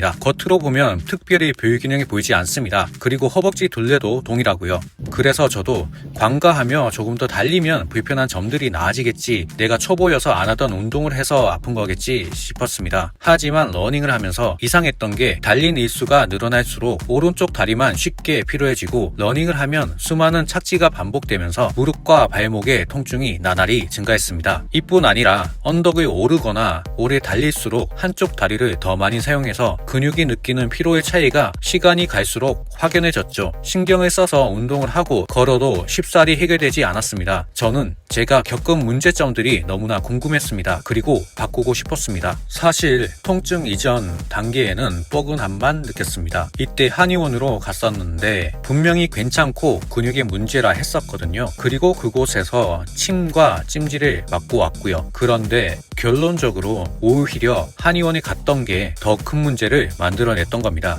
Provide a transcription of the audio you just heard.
겉으로 보면 특별히 교육기능이 보이지 않습니다. 그리고 허벅지 둘레도 동일하고요. 그래서 저도 관가하며 조금 더 달리면 불편한 점들이 나아지겠지 내가 초보여서 안 하던 운동을 해서 아픈 거겠지 싶었습니다. 하지만 러닝을 하면서 이상했던 게 달린 일수가 늘어날수록 오른쪽 다리만 쉽게 피로해지고 러닝을 하면 수많은 착지가 반복되면서 무릎과 발목의 통증이 나날이 증가했습니다. 이뿐 아니라 언덕을 오르거나 오래 달릴수록 한쪽 다리를 더 많이 사용해서 근육이 느끼는 피로의 차이가 시간이 갈수록 확연해졌죠. 신경을 써서 운동을 하고 걸어도 쉽사리 해결되지 않았습니다. 저는 제가 겪은 문제점들이 너무나 궁금했습니다. 그리고 바꾸고 싶었습니다. 사실 통증 이전 단계에는 뻐근함만 느꼈습니다. 이때 한의원으로 갔었는데 분명히 괜찮고 근육의 문제라 했었거든요. 그리고 그곳에서 침과 찜질을 맞고 왔고요. 그런데 결론적으로 오히려 한의원에 갔던 게 더 큰 문제를 만들어냈던 겁니다.